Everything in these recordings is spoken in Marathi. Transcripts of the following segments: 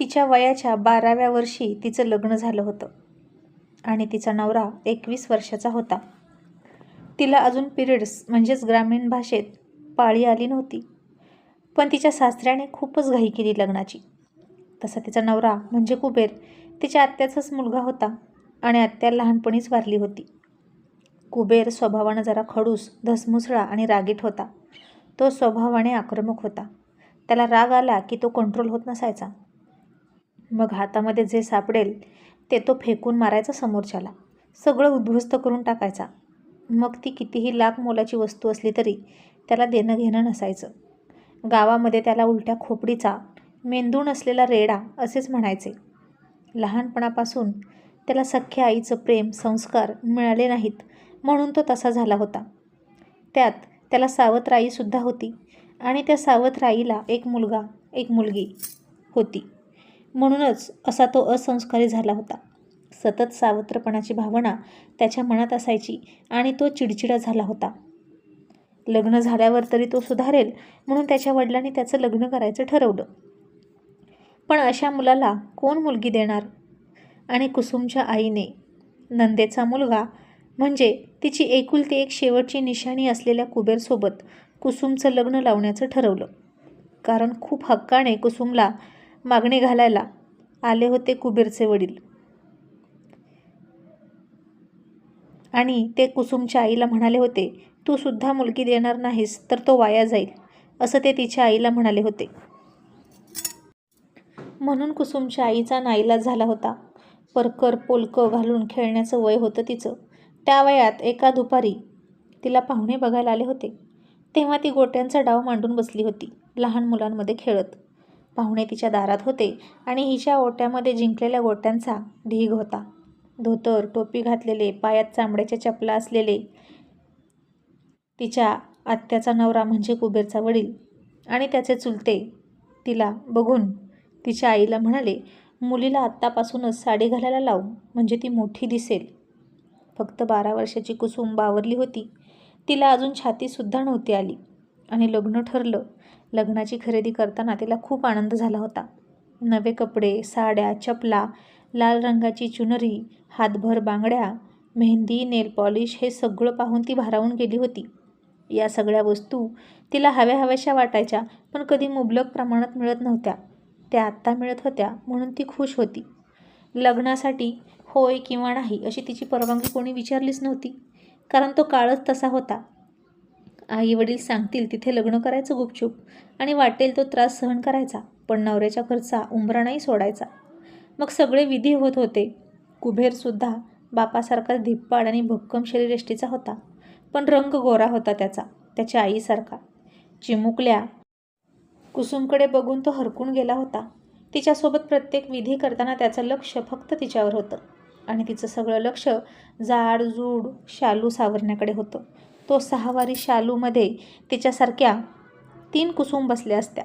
तिच्या वयाच्या बाराव्या वर्षी तिचं लग्न झालं होतं. आणि तिचा नवरा एकवीस वर्षाचा होता. तिला अजून पिरियड्स म्हणजेच ग्रामीण भाषेत पाळी आली नव्हती. पण तिच्या सासऱ्याने खूपच घाई केली लग्नाची. तसा तिचा नवरा म्हणजे कुबेर तिच्या आत्याचाच मुलगा होता आणि आत्या लहानपणीच वारली होती. कुबेर स्वभावानं जरा खडूस धसमुसळा आणि रागीट होता. तो स्वभावाने आक्रमक होता. त्याला राग आला की तो कंट्रोल होत नसायचा. मग हातामध्ये जे सापडेल ते तो फेकून मारायचा समोरच्याला. सगळं उद्ध्वस्त करून टाकायचा. मग ती कितीही लाख मोलाची वस्तू असली तरी त्याला देणं घेणं नसायचं. गावामध्ये त्याला उलट्या खोपडीचा मेंदू नसलेला रेडा असेच म्हणायचे. लहानपणापासून त्याला सख्ख्या आईचं प्रेम संस्कार मिळाले नाहीत म्हणून तो तसा झाला होता. त्यात त्याला सावत्र आईसुद्धा होती आणि त्या सावत्र आईला एक मुलगा एक मुलगी होती. म्हणूनच असा तो असंस्कारी झाला होता. सतत सावत्रपणाची भावना त्याच्या मनात असायची आणि तो चिडचिडा झाला होता. लग्न झाल्यावर तरी तो सुधारेल म्हणून त्याच्या वडिलांनी त्याचं लग्न करायचं ठरवलं. पण अशा मुलाला कोण मुलगी देणार? आणि कुसुमच्या आईने नंदेचा मुलगा म्हणजे तिची एकुलती एक शेवटची निशाणी असलेल्या कुबेरसोबत कुसुमचं लग्न लावण्याचं ठरवलं. कारण खूप हक्काने कुसुमला मागणी घालायला आले होते कुबेरचे वडील. आणि ते कुसुमच्या आईला म्हणाले होते तू सुद्धा मुलगी देणार नाहीस तर तो वाया जाईल असं ते तिच्या आईला म्हणाले होते. म्हणून कुसुमच्या आईचा नाईला झाला होता. परकर पोलकं घालून खेळण्याचं वय होतं तिचं. त्या वयात एका दुपारी तिला पाहुणे बघायला आले होते. तेव्हा ती गोट्यांचा डाव मांडून बसली होती लहान मुलांमध्ये खेळत. पाहुणे तिच्या दारात होते आणि हिच्या ओट्यामध्ये जिंकलेल्या गोट्यांचा ढीग होता. धोतर टोपी घातलेले पायात चांबड्याच्या चपला असलेले तिच्या आत्याचा नवरा म्हणजे कुबेरचा वडील. आणि त्याचे चुलते तिला बघून तिच्या आईला म्हणाले मुलीला आत्तापासूनच साडी घालायला लावू म्हणजे ती मोठी दिसेल. फक्त बारा वर्षाची कुसुम बावरली होती. तिला अजून छातीसुद्धा नव्हती आली. आणि लग्न ठरलं लग्नाची खरेदी करताना तिला खूप आनंद झाला होता. नवे कपडे साड्या चपला लाल रंगाची चुनरी हातभर बांगड्या मेहंदी नेल पॉलिश हे सगळं पाहून ती भारावून गेली होती. या सगळ्या वस्तू तिला हव्या हव्याशा वाटायच्या पण कधी मुबलक प्रमाणात मिळत नव्हत्या. त्या आत्ता मिळत होत्या म्हणून ती खुश होती. लग्नासाठी होय किंवा नाही अशी तिची परवानगी कोणी विचारलीच नव्हती. कारण तो काळच तसा होता. आई वडील सांगतील तिथे लग्न करायचं गुपचूप आणि वाटेल तो त्रास सहन करायचा पण नवऱ्याच्या घरचा उंबरानाही सोडायचा. मग सगळे विधी होत होते. कुबेरसुद्धा बापासारखा धिप्पाड आणि भक्कम शरीरयष्टीचा होता पण रंग गोरा होता त्याचा त्याच्या आईसारखा. चिमुकल्या कुसुमकडे बघून तो हरकून गेला होता. तिच्यासोबत प्रत्येक विधी करताना त्याचं लक्ष फक्त तिच्यावर होतं आणि तिचं सगळं लक्ष जाड जूड शालू सावरण्याकडे होतं. तो सहावारी शालूमध्ये तिच्यासारख्या तीन कुसुम बसल्या असत्या.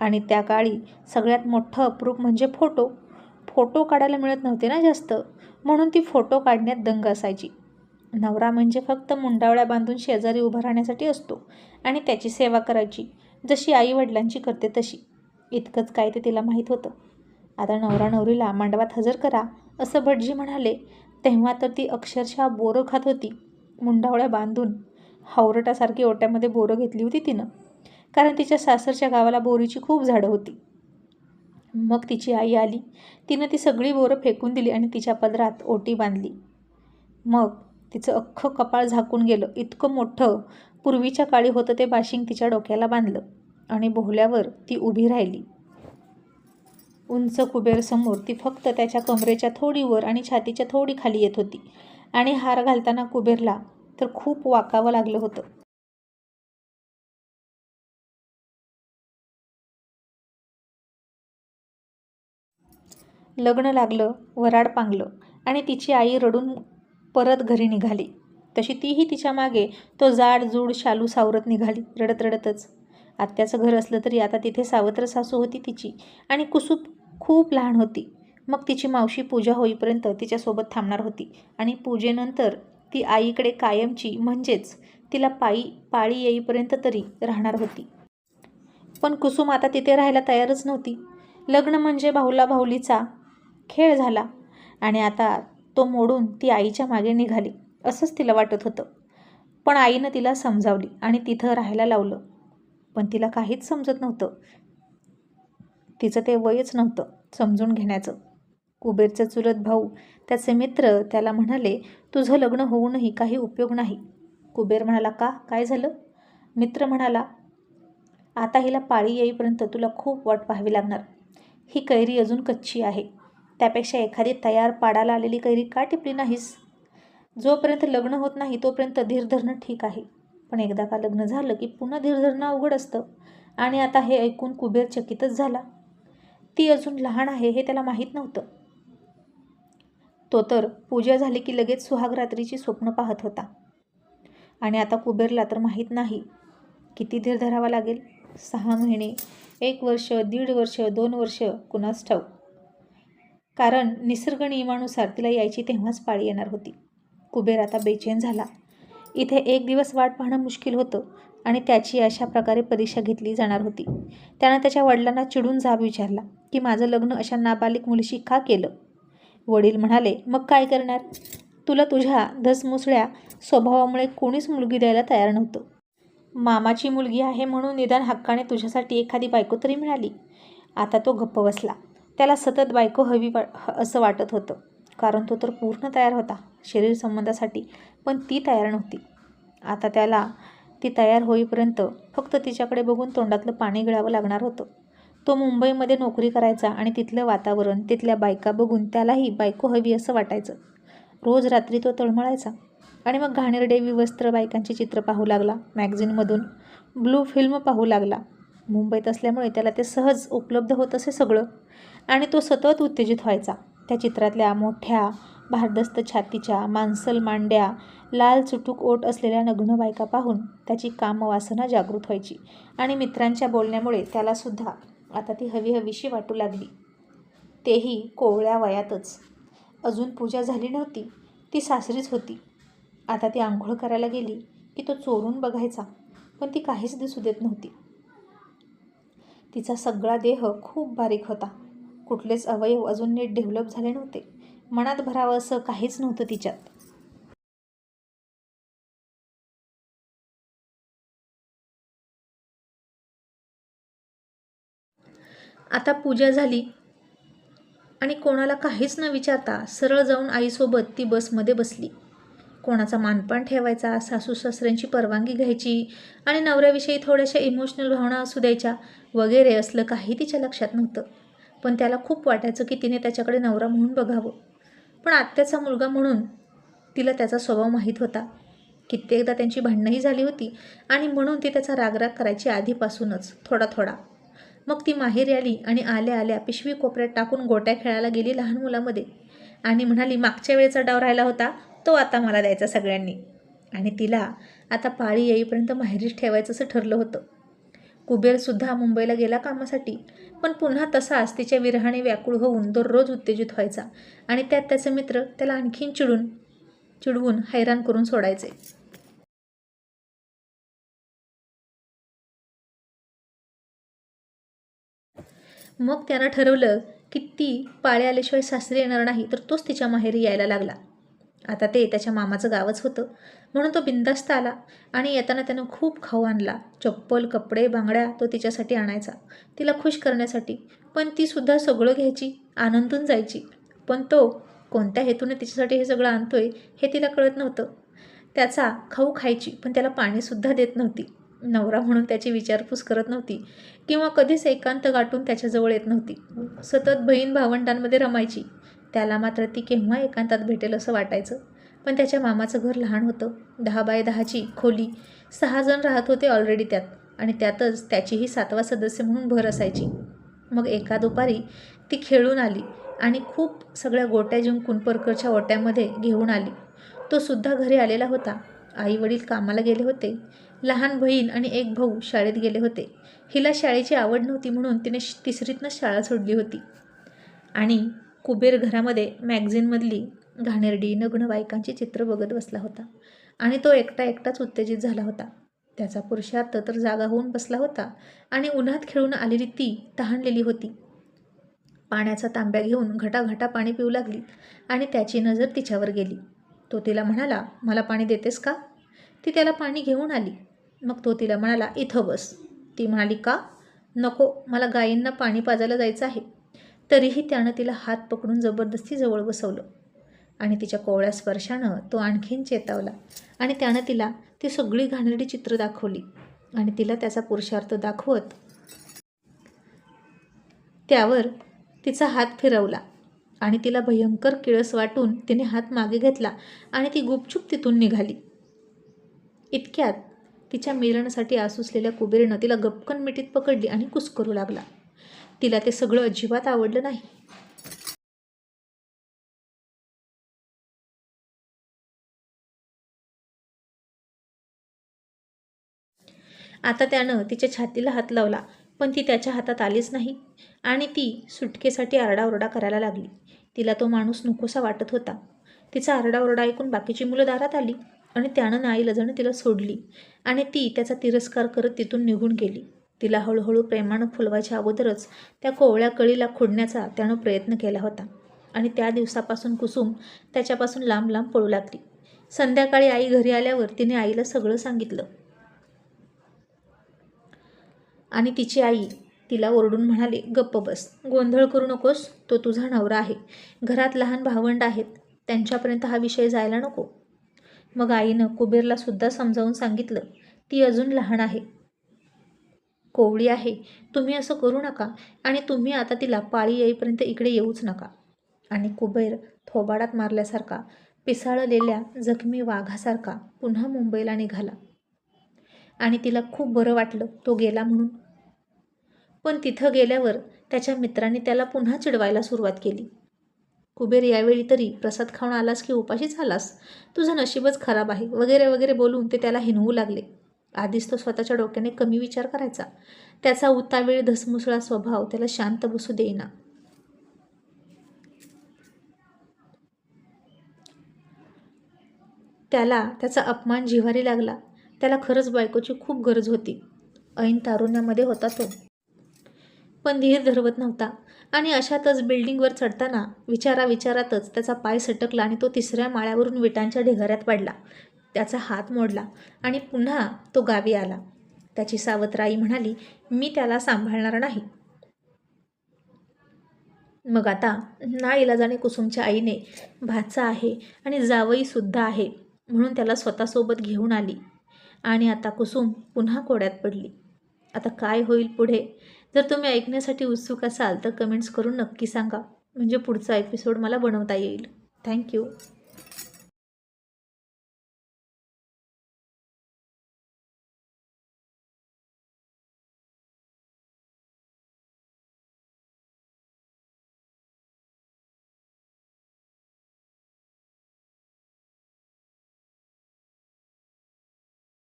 आणि त्या काळी सगळ्यात मोठं अप्रूप म्हणजे फोटो. फोटो काढायला मिळत नव्हते ना जास्त. म्हणून ती फोटो काढण्यात दंग असायची. नवरा म्हणजे फक्त मुंडावळ्या बांधून शेजारी उभा राहण्यासाठी असतो आणि त्याची सेवा करायची. जशी आई वडिलांची करते तशी. इतकंच काय ते तिला माहीत होतं. आता नवरा नवरीला मांडवात हजर करा असं भटजी म्हणाले. तेव्हा तर ती अक्षरशः बोरं खात होती. मुंडावळ्या बांधून हावरटासारखी ओट्यामध्ये बोरं घेतली होती तिनं. कारण तिच्या सासरच्या गावाला बोरीची खूप झाडं होती. मग तिची आई आली. तिनं ती सगळी बोरं फेकून दिली आणि तिच्या पदरात ओटी बांधली. मग तिचं अख्खं कपाळ झाकून गेलं. इतकं मोठं पूर्वीच्या काळी होतं ते बाशिंग तिच्या डोक्याला बांधलं आणि बोहल्यावर ती उभी राहिली. उंच कुबेरसमोर ती फक्त त्याच्या कमरेच्या थोडी वर आणि छातीच्या थोडी खाली येत होती. आणि हार घालताना कुबेरला तर खूप वाकावं लागलं होतं. लग्न लागलं वराड पांगलं आणि तिची आई रडून परत घरी निघाली. तशी तीही तिच्यामागे तो जाड जूड शालू सावरत निघाली रडत रडतच. आत्याचं घर असलं तरी आता तिथे सावत्र सासू होती तिची आणि कुसूप खूप लहान होती. मग तिची मावशी पूजा होईपर्यंत तिच्यासोबत थांबणार होती आणि पूजेनंतर ती आईकडे कायमची म्हणजेच तिला पायी पाळी येईपर्यंत तरी राहणार होती. पण कुसुम आता तिथे राहायला तयारच नव्हती. लग्न म्हणजे भाऊला भाऊलीचा खेळ झाला आणि आता तो मोडून ती आईच्या मागे निघाली असंच तिला वाटत होतं. पण आईनं तिला समजावली आणि तिथं राहायला लावलं. पण तिला काहीच समजत नव्हतं. तिचं ते वयच नव्हतं समजून घेण्याचं. कुबेरचा चुलत भाऊ. त्याचे मित्र त्याला म्हणाले तुझं लग्न होऊनही काही उपयोग नाही. कुबेर म्हणाला का? काय झालं? मित्र म्हणाला आता हिला पाळी येईपर्यंत तुला खूप वाट पाहावी लागणार. ही कैरी अजून कच्ची आहे. त्यापेक्षा एखादी तयार पाडाला आलेली कैरी का टिपली नाहीस? जोपर्यंत लग्न होत नाही तोपर्यंत धीर धरणं ठीक आहे. पण एकदा का लग्न झालं की पुन्हा धीर धरणं अवघड असतं. आणि आता हे ऐकून कुबेर चकितच झाला. ती अजून लहान आहे हे त्याला माहीत नव्हतं. तो तर पूजा झाली की लगेच सुहागरात्रीची स्वप्न पाहत होता. आणि आता कुबेरला तर माहीत नाही किती धीर धरावा लागेल. सहा महिने एक वर्ष दीड वर्ष दोन वर्ष कुणास ठाऊ कारण निसर्ग नियमानुसार तिला यायची तेव्हाच पाळी येणार होती. कुबेर आता बेचैन झाला. इथे एक दिवस वाट पाहणं मुश्किल होतं आणि त्याची अशा प्रकारे परीक्षा घेतली जाणार होती. त्यानं त्याच्या वडिलांना चिडून जाब विचारला की माझं लग्न अशा नाबालिक मुलीशी का केलं? वडील म्हणाले मग काय करणार? तुला तुझ्या धसमुसळ्या स्वभावामुळे कोणीच मुलगी द्यायला तयार नव्हतं. मामाची मुलगी आहे म्हणून निदान हक्काने तुझ्यासाठी एखादी बायको तरी मिळाली. आता तो गप्प बसला. त्याला सतत बायको हवी वा असं वाटत होतं. कारण तो तर पूर्ण तयार होता. शरीर संबंधासाठी पण ती तयार नव्हती. आता त्याला ती तयार होईपर्यंत फक्त तिच्याकडे बघून तोंडातलं पाणी गिळावं लागणार होतं. तो मुंबईमध्ये नोकरी करायचा आणि तिथलं वातावरण तिथल्या बायका बघून त्यालाही बायको हवी असं वाटायचं. रोज रात्री तो तळमळायचा. आणि मग घाणेरडे विवस्त्र बायकांची चित्र पाहू लागला मॅगझिनमधून. ब्लू फिल्म पाहू लागला. मुंबईत असल्यामुळे त्याला ते सहज उपलब्ध होत असे सगळं. आणि तो सतत उत्तेजित व्हायचा. त्या चित्रातल्या मोठ्या भारदस्त छातीच्या मांसल मांड्या लाल चुटूक ओट असलेल्या नग्न बायका पाहून त्याची कामवासना जागृत व्हायची. आणि मित्रांच्या बोलण्यामुळे त्यालासुद्धा आता ती हवी हवीशी वाटू लागली. तेही कोवळ्या वयातच. अजून पूजा झाली नव्हती. ती सासरीच होती. आता ती आंघोळ करायला गेली की तो चोरून बघायचा पण ती काहीच दिसू देत नव्हती. तिचा सगळा देह खूप बारीक होता. कुठलेच अवयव अजून नीट डेव्हलप झाले नव्हते. मनात भरावं असं काहीच नव्हतं तिच्यात. आता पूजा झाली. आणि कोणाला काहीच न विचारता सरळ जाऊन आईसोबत ती बसमध्ये बसली. कोणाचा मानपान ठेवायचा सासू सासऱ्यांची परवानगी घ्यायची आणि नवऱ्याविषयी थोड्याशा इमोशनल भावना असू द्यायच्या वगैरे असलं काही तिच्या लक्षात नव्हतं. पण त्याला खूप वाटायचं की तिने त्याच्याकडे नवरा म्हणून बघावं. पण आत्याचा मुलगा म्हणून तिला त्याचा स्वभाव माहीत होता. कित्येकदा त्यांची भांडणंही झाली होती आणि म्हणून ती त्याचा रागराग करायची आधीपासूनच थोडा थोडा. मग ती माहेरी आली आणि आल्या आल्या पिशवी कोपऱ्यात टाकून गोट्या खेळायला गेली लहान मुलामध्ये. आणि म्हणाली मागच्या वेळेचा डाव राहिला होता तो आता मला द्यायचा सगळ्यांनी. आणि तिला आता पाळी येईपर्यंत माहेरीच ठेवायचं असं ठरलं होतं. कुबेरसुद्धा मुंबईला गेला कामासाठी पण पुन्हा तसाच तिच्या विरहाने व्याकुळ होऊन दररोज उत्तेजित व्हायचा आणि त्यात त्याचे मित्र त्याला आणखीन चिडून चिडवून हैराण करून सोडायचे. मग त्यानं ठरवलं की ती पाळी आल्याशिवाय सासरी येणार नाही तर तोच तिच्या माहेरी यायला लागला. आता ते त्याच्या मामाचं गावच होतं. म्हणून तो बिंदास्त आला आणि येताना त्यानं खूप खाऊ आणला. चप्पल कपडे बांगड्या तो तिच्यासाठी आणायचा. तिला खुश करण्यासाठी. पण तीसुद्धा सगळं घ्यायची आनंदून जायची. पण तो कोणत्या हेतूने तिच्यासाठी हे सगळं आणतोय हे तिला कळत नव्हतं. त्याचा खाऊ खायची पण त्याला पाणीसुद्धा देत नव्हती. नवरा म्हणून त्याची विचारपूस करत नव्हती किंवा कधीच एकांत गाठून त्याच्याजवळ येत नव्हती. सतत बहीण भावंडांमध्ये रमायची. त्याला मात्र ती केव्हा एकांतात भेटेल असं वाटायचं. पण त्याच्या मामाचं घर लहान होतं. दहा बाय दहाची खोली. सहा जण राहत होते ऑलरेडी त्यात. आणि त्यातच त्याचीही सातवा सदस्य म्हणून भर असायची. मग एका दुपारी ती खेळून आली आणि खूप सगळ्या गोट्या जिंकून परकरच्या ओट्यामध्ये घेऊन आली. तो सुद्धा घरी आलेला होता. आई वडील कामाला गेले होते. लहान बहीण आणि एक भाऊ शाळेत गेले होते. हिला शाळेची आवड नव्हती म्हणून तिने तिसरीतनंच शाळा सोडली होती. आणि कुबेर घरामध्ये मॅगझिनमधली घाणेरडी नग्न बायकांची चित्र बघत बसला होता आणि तो एकटा एकटाच उत्तेजित झाला होता. त्याचा पुरुषार्थ तर जागा होऊन बसला होता आणि उन्हात खेळून आलेली ती तहानलेली होती. पाण्याचा तांब्या घेऊन घटाघटा पाणी पिऊ लागली आणि त्याची नजर तिच्यावर गेली. तो तिला म्हणाला मला पाणी देतेस का? ती त्याला पाणी घेऊन आली. मग तो तिला म्हणाला इथं बस. ती म्हणाली का? नको मला गायींना पाणी पाजायला जायचं आहे. तरीही त्यानं तिला हात पकडून जबरदस्ती जवळ बसवलं आणि तिच्या कोवळ्या स्पर्शानं तो आणखीन चेतावला आणि त्यानं तिला ती सगळी घाणेरडी चित्र दाखवली आणि तिला त्याचा पुरुषार्थ दाखवत त्यावर तिचा हात फिरवला आणि तिला भयंकर किळस वाटून तिने हात मागे घेतला आणि ती गुपचूप तिथून निघाली. इतक्यात तिच्या मिलनासाठी आसुसलेल्या कुबेरीनं तिला गपकन मिठीत पकडली आणि कुस्करू लागला. तिला ते सगळं अजिबात आवडलं नाही. आता त्यानं तिच्या छातीला हात लावला पण ती त्याच्या हातात आलीच नाही आणि ती सुटकेसाठी आरडाओरडा करायला लागली. तिला तो माणूस नकोसा वाटत होता. तिचा आरडाओरडा ऐकून बाकीची मुलं दारात आली. आणि त्यानं नाईलाजानं तिला सोडली. आणि ती त्याचा तिरस्कार करत तिथून निघून गेली. तिला हळूहळू प्रेमानं फुलवायच्या अगोदरच त्या कोवळ्या कळीला खोडण्याचा त्यानं प्रयत्न केला होता. आणि त्या दिवसापासून कुसुम त्याच्यापासून लांब लांब पळू लागली. संध्याकाळी आई घरी आल्यावर तिने आईला सगळं सांगितलं. आणि तिची आई तिला ओरडून म्हणाले गप्प बस. गोंधळ करू नकोस. तो तुझा नवरा आहे. घरात लहान भावंड आहेत. त्यांच्यापर्यंत हा विषय जायला नको. मग आईनं कुबेरला सुद्धा समजावून सांगितलं ती अजून लहान आहे. कोवळी आहे. तुम्ही असं करू नका आणि तुम्ही आता तिला पाळी येईपर्यंत इकडे येऊच नका. आणि कुबेर थोबाडात मारल्यासारखा पिसाळलेल्या जखमी वाघासारखा पुन्हा मुंबईला निघाला. आणि तिला खूप बरं वाटलं तो गेला म्हणून. पण तिथं गेल्यावर त्याच्या मित्रांनी त्याला पुन्हा चिडवायला सुरुवात केली. कुबेर यावेळी तरी प्रसाद खाऊन आलास की उपाशीच आलास तुझं नशीबच खराब आहे. वगैरे वगैरे बोलून ते त्याला हिनवू लागले. आधीच तो स्वतःच्या डोक्याने कमी विचार करायचा. त्याचा उतावेळ धसमुसळा स्वभाव त्याला शांत बसू देईना. त्याला त्याचा अपमान जिव्हारी लागला. त्याला खरंच बायकोची खूप गरज होती. ऐन तारुण्यामध्ये होता तो. पण धीर धरवत नव्हता. आणि अशातच बिल्डिंगवर चढताना विचारा विचारातच त्याचा पाय सटकला आणि तो तिसऱ्या माळ्यावरून विटांच्या ढिगाऱ्यात पडला. त्याचा हात मोडला आणि पुन्हा तो गावी आला. त्याची सावत्राई म्हणाली मी त्याला सांभाळणार नाही. मग आता ना इलाजाने कुसुमच्या आईने भाचा आहे आणि जावईसुद्धा आहे म्हणून त्याला स्वतःसोबत घेऊन आली. आणि आता कुसुम पुन्हा कोड्यात पडली. आता काय होईल पुढे? जर तुम्ही ऐकण्यासाठी उत्सुक असाल तर कमेंट्स करून नक्की सांगा. म्हणजे पुढचा एपिसोड मला बनवता येईल. थँक्यू